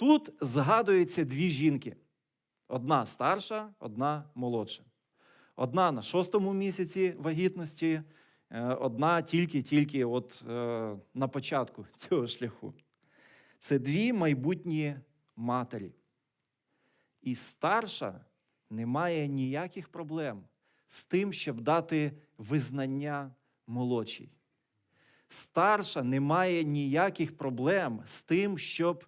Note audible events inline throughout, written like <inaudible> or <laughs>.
Тут згадуються дві жінки: одна старша, одна молодша. Одна на шостому місяці вагітності, е, одна тільки-тільки от, е, на початку <laughs> цього шляху. Це дві майбутні матері. І старша не має ніяких проблем з тим, щоб дати визнання молодшій. Старша не має ніяких проблем з тим, щоб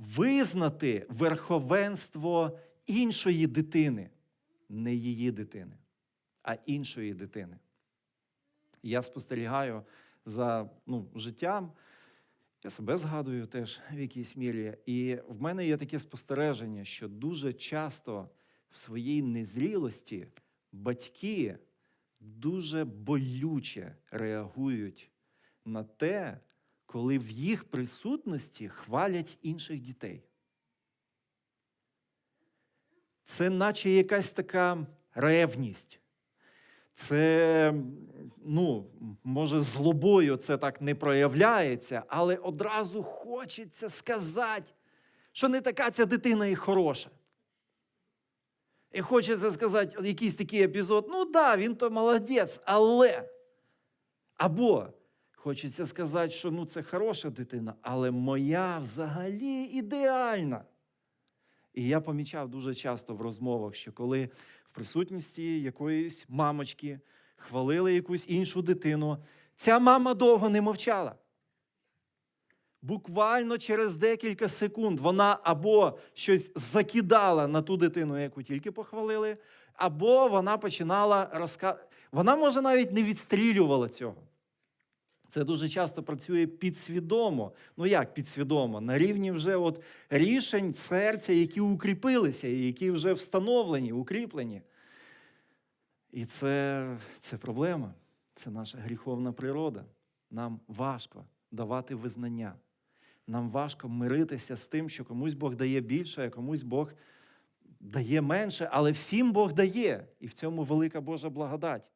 визнати верховенство іншої дитини, не її дитини, а іншої дитини. Я спостерігаю за ну, життям, я себе згадую теж в якійсь мірі. І в мене є таке спостереження, що дуже часто в своїй незрілості батьки дуже болюче реагують на те, коли в їх присутності хвалять інших дітей. Це наче якась така ревність. Це, ну, може, злобою це так не проявляється, але одразу хочеться сказати, що не така ця дитина і хороша. І хочеться сказати якийсь такий епізод, ну да, він то молодець, але. Або хочеться сказати, що ну, це хороша дитина, але моя взагалі ідеальна. І я помічав дуже часто в розмовах, що коли в присутності якоїсь мамочки хвалили якусь іншу дитину, ця мама довго не мовчала. Буквально через декілька секунд вона або щось закидала на ту дитину, яку тільки похвалили, або вона починала розказувати. Вона, може, навіть не відстрілювала цього. Це дуже часто працює підсвідомо. Ну як підсвідомо? На рівні вже от рішень серця, які укріпилися, які вже встановлені, укріплені. І це, це проблема, це наша гріховна природа. Нам важко давати визнання. Нам важко миритися з тим, що комусь Бог дає більше, а комусь Бог дає менше, але всім Бог дає. І в цьому велика Божа благодать.